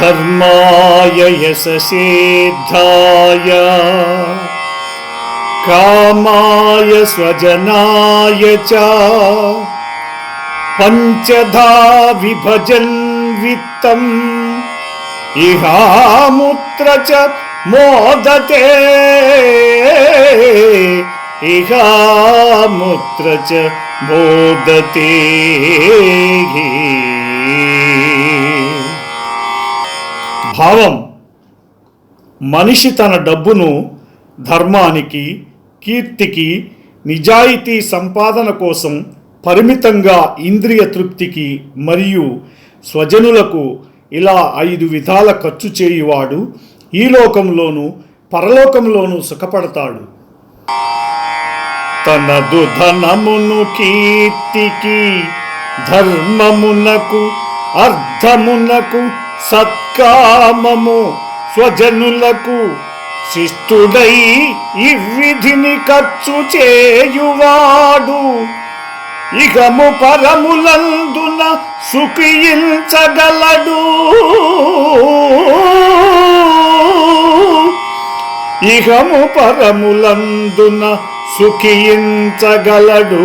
धर्माय यशसेद्धाय कामाय स्वजनाय च। पञ्चधा विभजन् वित्तम्। इहामुत्र च मोदते। इहामुत्र च मोदते భావం. మనిషి తన డబ్బును ధర్మానికి కీర్తికి నిజాయితీ సంపాదన కోసం పరిమితంగా ఇంద్రియ తృప్తికి మరియు స్వజనులకు ఇలా ఐదు విధాల ఖర్చు చేయువాడు ఈ లోకంలోనూ పరలోకంలోనూ సుఖపడతాడు. తనదు ధనమును కీర్తికి ధర్మమునకు అర్థమునకు సత్కామము స్వజనులకు శిష్టుడై ఈ విధిని ఖర్చు చేయువాడు. ఇకము పరములందున సుఖించగలడు. ఇహము పరములందున సుఖించగలడు.